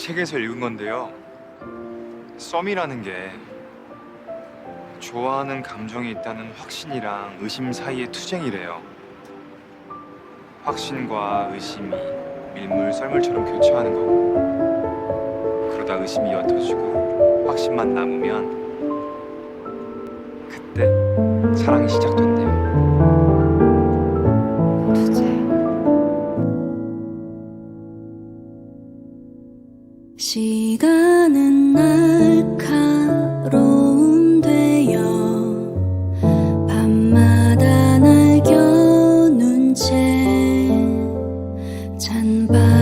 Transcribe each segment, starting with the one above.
책에서 읽은 건데요. 썸이라는 게 좋아하는 감정이 있다는 확신이랑 의심 사이의 투쟁이래요. 확신과 의심이 밀물 썰물처럼 교차하는 거고 그러다 의심이 옅어지고 확신만 남으면 그때 사랑이 시작된대 시간은 날카로운 되어 밤마다 날 겨눈 채 찬바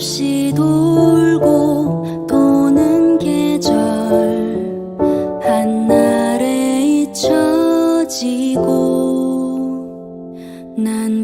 없이 돌고 도는 계절 한날에 잊혀지고 난